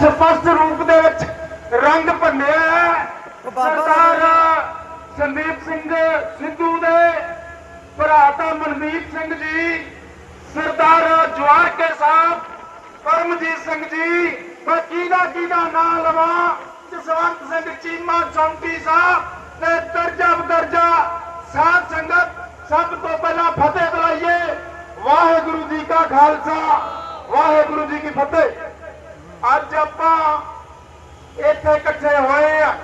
ਸਪਸ਼ਟ ਰੂਪ ਦੇ ਵਿੱਚ ਰੰਗ ਭੰਨਿਆ ਹੈ। ਸਰਦਾਰ ਸੰਦੀਪ ਸਿੰਘ ਸਿੱਧੂ ਦੇ ਭਰਾ ਤਾਂ ਮਨਦੀਪ ਸਿੰਘ ਜੀ ਸਰਦਾਰ ਜਵਾਰ ਕੇ ਸਾਹਿਬ ਪਰਮਜੀਤ ਸਿੰਘ ਜੀ ਮੈਂ ਕਿਹਦਾ ਕਿਹਦਾ ਨਾਂ ਲਵਾਂ ਜਸਵੰਤ ਸਿੰਘ ਚੀਮਾ ਚੌਂਕੀ ਸਾਹਿਬ ਤੇ ਦਰਜਾ ਬਦਰਜਾ ਸਾਧ ਸੰਗਤ ਸਭ ਤੋਂ ਪਹਿਲਾਂ ਫਤਿਹ ਬੁਲਾਈਏ ਵਾਹਿਗੁਰੂ ਜੀ ਕਾ ਖਾਲਸਾ ਵਾਹਿਗੁਰੂ ਜੀ ਕੀ ਫਤਿਹ ਅੱਜ ਆਪਾਂ ਇੱਥੇ ਇਕੱਠੇ ਹੋਏ ਆ।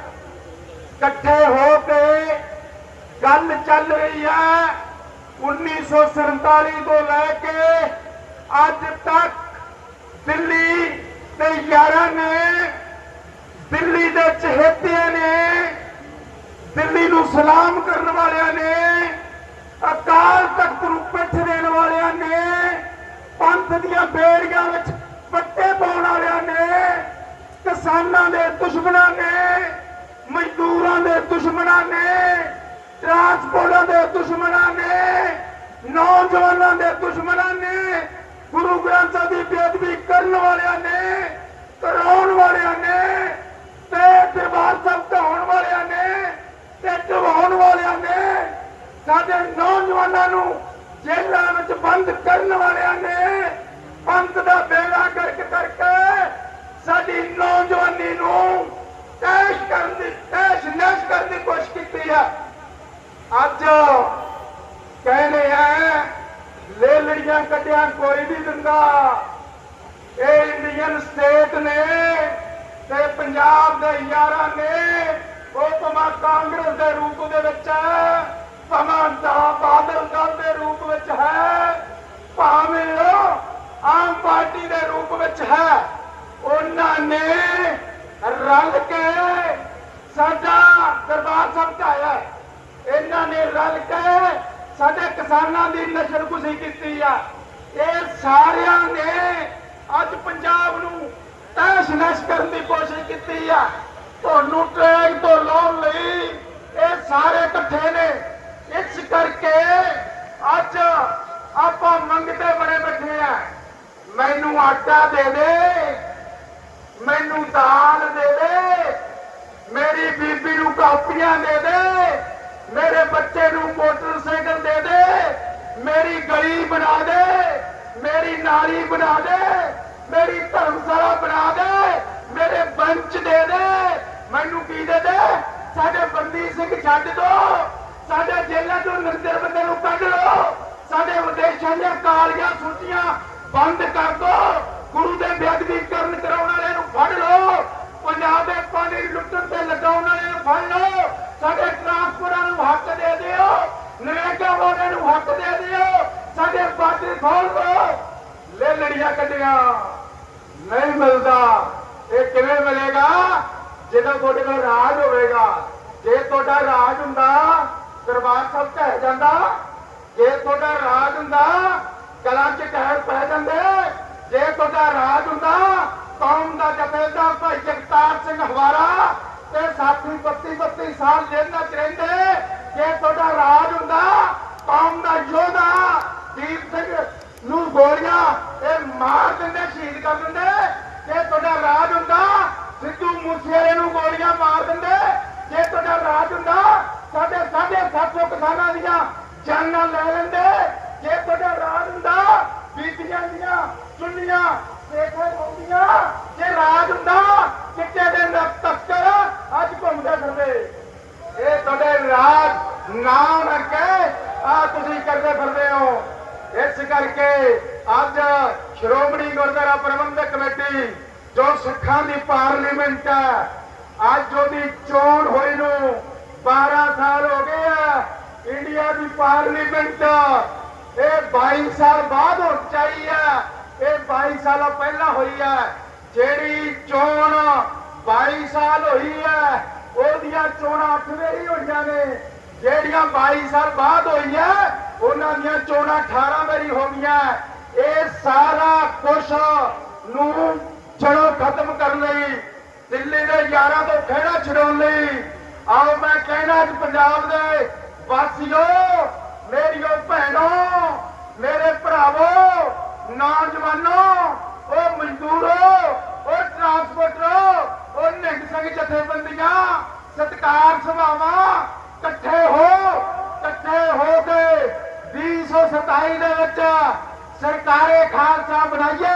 ਇਕੱਠੇ ਹੋ ਕੇ ਗੱਲ ਚੱਲ ਰਹੀ ਹੈ। 1947 ਤੋਂ ਲੈ ਕੇ ਅੱਜ ਤੱਕ ਦਿੱਲੀ ਤੇ ਯਾਰਾਂ ਨੇ, ਦਿੱਲੀ ਦੇ ਚਹੇਤਿਆਂ ਨੇ, ਦਿੱਲੀ ਨੂੰ ਸਲਾਮ ਕਰਨ ਵਾਲਿਆਂ ਨੇ, ਅਕਾਲ ਤਖਤ ਨੂੰ ਪਿੱਠ ਦੇਣ ਵਾਲਿਆਂ ਨੇ, ਪੰਥ ਦੀਆਂ ਬੇੜੀਆਂ ਕਿਸਾਨਾਂ ਦੇ ਦੁਸ਼ਮਣਾਂ ਨੇ, ਮਜ਼ਦੂਰਾਂ ਦੇ ਦੁਸ਼ਮਣਾਂ ਨੇ ਟਰਾਂਸਪੋਰਟਾਂ ਦੇ ਦੁਸ਼ਮਣਾਂ ਨੇ, ਨੌਜਵਾਨਾਂ ਦੇ ਦੁਸ਼ਮਣਾਂ ਨੇ, ਗੁਰੂ ਗ੍ਰੰਥ ਸਾਹਿਬ ਦੀ ਬੇਅਦਬੀ ਕਰਨ ਵਾਲਿਆਂ ਨੇ, ਕਰਾਉਣ ਵਾਲਿਆਂ ਨੇ, ਤੇ ਦਰਬਾਰ ਸਾਹਿਬ ਢਾਉਣ ਵਾਲਿਆਂ ਨੇ, ਤੇ ਢਵਾਉਣ ਵਾਲਿਆਂ ਨੇ, ਸਾਡੇ ਨੌਜਵਾਨਾਂ ਨੂੰ ਜੇਲ੍ਹਾਂ ਵਿੱਚ ਬੰਦ ਕਰਨ ਵਾਲਿਆਂ ਨੇ, ਪੰਥ ਦਾ ਬੇੜਾ ਗਰਕ ਕਰਕੇ ਸਾਡੀ ਨੌਜਵਾਨੀ ਨੂੰ ਤੈਸ਼ ਕਰਨ ਦੀ, ਤੈਸ਼ ਨੈਸ਼ ਕਰਨ ਦੀ ਕੋਸ਼ਿਸ਼ ਕੀਤੀ ਹੈ ਅੱਜ ਕਹਿੰਦੇ ਆ, ਲੈ ਲੜੀਆਂ ਕੱਢਿਆ, ਕੋਈ ਨਹੀਂ ਦਿੰਦਾ। ਇਹ ਇੰਡੀਅਨ ਸਟੇਟ ਨੇ ਤੇ ਪੰਜਾਬ ਦੇ ਯਾਰਾਂ ਨੇ, ਉਹ ਭਾਵੇਂ ਕਾਂਗਰਸ ਦੇ ਰੂਪ ਦੇ ਵਿੱਚ ਹੈ, ਭਾਵੇਂ ਦਾ ਬਾਦਲ ਦਲ ਦੇ ਰੂਪ ਵਿੱਚ ਹੈ, ਭਾਵੇਂ ਉਹ ਆਮ ਪਾਰਟੀ ਦੇ ਰੂਪ ਵਿੱਚ ਹੈ। ਉਹਨਾਂ ਨੇ ਰਲ ਕੇ ਸਾਡਾ ਦਰਬਾਰ ਸਾਹਿਬ ਢਾਇਆ ਇਹਨਾਂ ਨੇ ਰਲ ਕੇ ਸਾਡੇ ਕਿਸਾਨਾਂ ਦੀ ਨਸ਼ਰਕੁਸ਼ੀ ਕੀਤੀ ਆ। ਇਹ ਸਾਰਿਆਂ ਨੇ ਅੱਜ ਪੰਜਾਬ ਨੂੰ ਤਹਿਸ਼ ਨਸ਼ ਕਰਨ ਦੀ ਕੋਸ਼ਿਸ਼ ਕੀਤੀ ਆ। ਤੁਹਾਨੂੰ ਟ੍ਰੈਕ ਤੋਂ ਲਾਉਣ ਲਈ ਇਹ ਸਾਰੇ ਇਕੱਠੇ ਨੇ। ਇਸ ਕਰਕੇ ਅੱਜ ਆਪਾਂ ਮੰਗਤੇ ਬਣੇ ਬੈਠੇ ਆ। ਮੈਨੂੰ ਆਟਾ ਦੇ ਦੇ। ਮੈਨੂੰ ਦਾਲ ਦੇ ਦੇ। ਮੇਰੀ ਬੀਬੀ ਨੂੰ ਕਾਪੀਆਂ ਦੇ ਦੇ। ਮੇਰੇ ਬੱਚੇ ਨੂੰ ਮੋਟਰਸਾਈਕਲ ਦੇ ਦੇ। ਮੇਰੀ ਗਲੀ ਬਣਾ ਦੇ। ਮੇਰੀ ਨਾਲੀ ਬਣਾ ਦੇ। ਮੇਰੀ ਧਰਮਸ਼ਾਲਾ ਬਣਾ ਦੇ। ਮੇਰੇ ਬੰਚ ਦੇ ਦੇ। ਮੈਨੂੰ ਕੀ ਦੇ ਦੇ? ਸਾਡੇ ਬੰਦੀ ਸਿੰਘ ਛੱਡ ਦੋ। ਸਾਡੇ ਜੇਲ੍ਹਾਂ ਤੋਂ ਨਿਰਦਰ ਬੰਦੇ ਨੂੰ ਕੱਢ ਲਓ। ਸਾਡੇ ਵਿਦੇਸ਼ਾਂ ਦੀਆਂ ਕਾਲੀਆਂ ਸੂਚੀਆਂ ਬੰਦ ਕਰ ਦੋ। ਗੁਰੂ ਦੇ ਬੇਅਦਬੀ ਕਰਨ ਕਰਾਉਣ ਵਾਲਿਆਂ ਨੂੰ ਫੜ ਲਓ। ਪੰਜਾਬ ਦੇ ਪਾਣੀ ਲੁੱਟਣ ਤੇ ਲਗਾਉਣ ਵਾਲਿਆਂ ਨੂੰ ਫੜ ਲਓ। ਸਾਡੇ ਟਰਾਂਸਪੋਰਟਾਂ ਨੂੰ ਹੱਕ ਦੇ ਦਿਓ। ਨਰੇਗਾ ਵਾਲਿਆਂ ਨੂੰ ਹੱਕ ਦੇ ਦਿਓ। ਸਾਡੇ ਬਾਰਡਰ ਖੋਲ ਦਿਓ ਲੈ ਲੜੀਆਂ ਕੱਢੀਆਂ। ਨਹੀਂ ਮਿਲਦਾ। ਇਹ ਕਿਵੇਂ ਮਿਲੇਗਾ? ਜਦੋਂ ਤੁਹਾਡੇ ਕੋਲ ਰਾਜ ਹੋਵੇਗਾ। ਜੇ ਤੁਹਾਡਾ ਰਾਜ ਹੁੰਦਾ, ਦਰਬਾਰ ਸਾਹਿਬ ਢਹਿ ਜਾਂਦਾ। ਜੇ ਤੁਹਾਡਾ ਰਾਜ ਹੁੰਦਾ, ਕਲਾਂ ਚ ਟਹਿਰ ਪੈ ਜਾਂਦੇ। ਜੇ ਤੁਹਾਡਾ ਰਾਜ ਹੁੰਦਾ, ਕੌਮ ਦਾ ਜਥੇਦਾਰ ਭਾਈ ਜਗਤਾਰ ਸਿੰਘ ਹਵਾਰਾ ਤੇ ਸਾਥੀ 32 32 ਸਾਲ ਜੇਲ੍ਹਾਂ ਚ ਰਹਿੰਦੇ ਜੇ ਤੁਹਾਡਾ ਰਾਜ ਹੁੰਦਾ ਕੌਮ ਦਾ ਯੋਧਾ ਦੀਪ ਸਿੰਘ ਨੂੰ ਗੋਲੀਆਂ ਇਹ ਮਾਰ ਦਿੰਦੇ ਸ਼ਹੀਦ ਕਰ ਦਿੰਦੇ ਜੇ ਤੁਹਾਡਾ ਰਾਜ ਹੁੰਦਾ ਸਿੱਧੂ ਮੂਸੇਵਾਲੇ ਨੂੰ ਗੋਲੀਆਂ ਮਾਰ ਦਿੰਦੇ ਜੇ ਤੁਹਾਡਾ ਰਾਜ ਹੁੰਦਾ ਸਾਡੇ 750 ਕਿਸਾਨਾਂ ਦੀਆਂ ਜਾਨਾਂ ਲੈ ਲੈਂਦੇ ਜੇ ਤੁਹਾਡਾ ਰਾਜ ਹੁੰਦਾ ਬੀਬੀਆਂ ਦੀਆਂ ਚੁੰਨੀਆਂ ਸੇਖੇ ਪਾਉਂਦੀਆਂ ਜੇ ਰਾਜ ਹੁੰਦਾ ਚਿੱਟੇ ਦੇ ਨੱਕ ਤੱਕਰ ਅੱਜ ਘੁੰਮਦੇ ਫਿਰਦੇ ਇਹ ਤੁਹਾਡੇ ਨਾਮ ਰੱਖੇ ਆ ਤੁਸੀਂ ਕਰਦੇ ਫਿਰਦੇ ਹੋ। ਇਸ ਕਰਕੇ ਅੱਜ ਸ਼੍ਰੋਮਣੀ ਗੁਰਦੁਆਰਾ ਪ੍ਰਬੰਧਕ ਕਮੇਟੀ ਜੋ ਸਿੱਖਾਂ ਦੀ ਪਾਰਲੀਮੈਂਟ ਹੈ, ਅੱਜ ਉਹਦੀ ਚੋਣ ਹੋਈ ਨੂੰ 12 ਸਾਲ ਹੋ ਗਏ ਆ। ਇੰਡੀਆ ਦੀ ਪਾਰਲੀਮੈਂਟ, ਇਹ 22 ਸਾਲ ਬਾਅਦ ਹੋ ਚਾਹੀ ਹੈ ਇਹ 22 ਸਾਲ ਪਹਿਲਾਂ ਹੋਈ ਹੈ ਜਿਹੜੀ ਚੋਣ 22 ਸਾਲ ਹੋਈ 1968 ਦੇ ਹੀ ਹੋਈਆਂ ਜਿਹੜੀਆਂ 22 ਸਾਲ ਬਾਅਦ ਹੋਈਆਂ, ਉਹਨਾਂ ਦੀਆਂ ਚੋਣਾਂ 18 ਵਾਰੀ ਹੋ ਗਈਆਂ। ਇਹ ਸਾਰਾ ਕੁਝ ਨੂੰ ਛੜੋ ਖਤਮ ਕਰਨ ਲਈ, ਦਿੱਲੀ ਦੇ ਯਾਰਾਂ ਤੋਂ ਖੇੜਾ ਛਡਾਉਣ ਲਈ। ਆਓ ਮੈਂ ਕਹਿਣਾ ਅੱਜ ਪੰਜਾਬ ਦੇ ਵਾਸੀਓ, ਮੇਰੀਓ ਭੈਣੋ, ਮੇਰੇ ਭਰਾਵੋ, ਨੌਜਵਾਨੋ ਵਿੱਚ ਸਰਕਾਰੇ ਖਾਲਸਾ ਬਣਾਈਏ।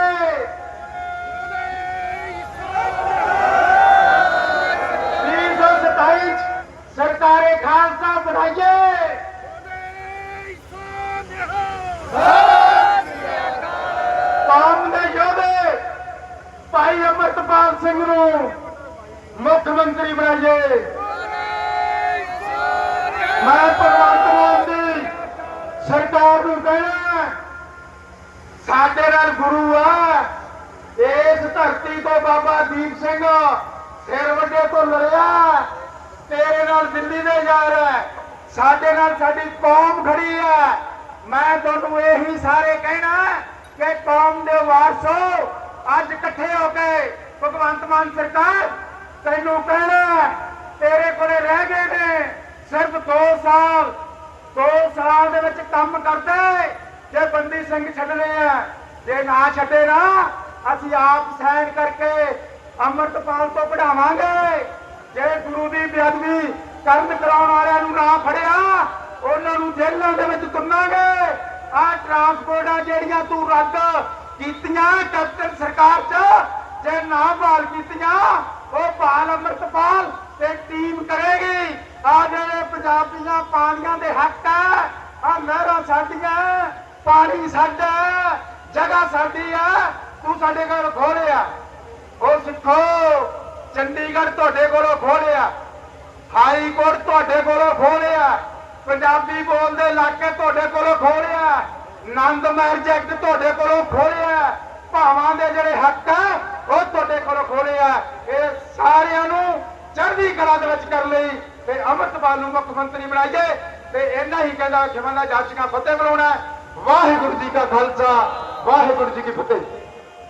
ਸਰਕਾਰ ਨੂੰ ਕਹਿਣਾ ਸਾਡੇ ਨਾਲ ਗੁਰੂ ਆ ਇਸ ਧਰਤੀ ਤੋਂ ਬਾਬਾ ਦੀਪ ਸਿੰਘ ਸਿਰ ਵੱਡੇ ਤੋਂ ਲੜਿਆ ਤੇਰੇ ਨਾਲ ਦਿੱਲੀ ਦੇ ਯਾਰ ਹੈ। ਸਾਡੇ ਨਾਲ ਸਾਡੀ ਕੌਮ ਖੜੀ ਹੈ। ਮੈਂ ਤੁਹਾਨੂੰ ਇਹੀ ਸਾਰੇ ਕਹਿਣਾ ਕਿ ਕੌਮ ਦੇ ਵਾਰਸੋ ਅੱਜ ਇਕੱਠੇ ਹੋ ਕੇ ਭਗਵੰਤ ਮਾਨ ਸਰਕਾਰ ਤੈਨੂੰ ਕਹਿਣਾ ਤੇਰੇ ਕੋਲੇ ਰਹਿ ਗਏ ਨੇ ਸਿਰਫ 2 ਸਾਲ। 2 ਸਾਲ ਦੇ ਵਿੱਚ ਕੰਮ ਕਰਦੇ, ਜੇ ਬੰਦੀ ਸਿੰਘ ਛੱਡਣੇ ਆ, ਜੇ ਨਾ ਛੱਡੇ ਨਾ ਅਸੀਂ ਆਪ ਸਾਈਨ ਕਰਕੇ ਅੰਮ੍ਰਿਤਪਾਲ ਤੋਂ ਕਢਾਵਾਂਗੇ। ਜੇ ਗੁਰੂ ਦੀ ਬੇਅਦਬੀ ਕਰਨ ਕਰਾਉਣ ਵਾਲਿਆਂ ਨੂੰ ਨਾ ਫੜਿਆ, ਉਹਨਾਂ ਨੂੰ ਜੇਲ੍ਹਾਂ ਦੇ ਵਿੱਚ ਤੁੰਨਾਂਗੇ। ਆਹ ਟਰਾਂਸਪੋਰਟਾਂ ਜਿਹੜੀਆਂ ਤੂੰ ਰੱਦ ਕੀਤੀਆਂ ਕੈਪਟਨ ਸਰਕਾਰ 'ਚ, ਜੇ ਨਾ ਭਾਲ ਕੀਤੀਆਂ, ਉਹ ਭਾਲ ਅੰਮ੍ਰਿਤਪਾਲ ਤੇ ਟੀਮ ਕਰੇਗੀ। ਆ ਜਿਹੜੇ ਪੰਜਾਬੀਆਂ ਪਾਣੀਆਂ ਦੇ ਨਹਿਰਾਂ ਸਾਡੀਆਂ, ਪਾਣੀ ਸਾਡਾ, ਜਗ੍ਹਾ ਸਾਡੀ ਆ, ਤੂੰ ਸਾਡੇ ਕੋਲ ਖੋਲਿਆ। ਉਹ ਸਿੱਖੋ, ਚੰਡੀਗੜ੍ਹ ਤੁਹਾਡੇ ਕੋਲੋਂ ਖੋਲਿਆ। ਹਾਈ ਕੋਰਟ ਤੁਹਾਡੇ ਕੋਲੋਂ ਖੋਲਿਆ। ਪੰਜਾਬੀ ਬੋਲਦੇ ਇਲਾਕੇ ਤੁਹਾਡੇ ਕੋਲੋਂ ਖੋਲਿਆ। ਆਨੰਦ ਮੈਰਜ ਐਕਟ ਤੁਹਾਡੇ ਕੋਲੋਂ ਖੋਲਿਆ। ਭਾਵਾਂ ਦੇ ਜਿਹੜੇ ਹੱਕ ਆ, ਉਹ ਤੁਹਾਡੇ ਕੋਲੋਂ ਖੋਲਿਆ। ਇਹ ਸਾਰਿਆਂ ਨੂੰ ਚੜ੍ਹਦੀ ਕਲਾ ਦੇ ਵਿੱਚ ਕਰ ਲਈ ਤੇ ਅਮਰਤਪਾਲ ਨੂੰ ਮੁੱਖ ਮੰਤਰੀ ਬਣਾਈਏ। ਤੇ ਇਹਨਾਂ ਹੀ ਕਹਿੰਦਾ ਖਿਮੰਦਾ ਜਾਚੀਆਂ ਫਤਿਹ ਬੁਲਾਉਣਾ ਵਾਹਿਗੁਰੂ ਜੀ ਕਾ ਖਾਲਸਾ, ਵਾਹਿਗੁਰੂ ਜੀ ਕੀ ਫਤਿਹ।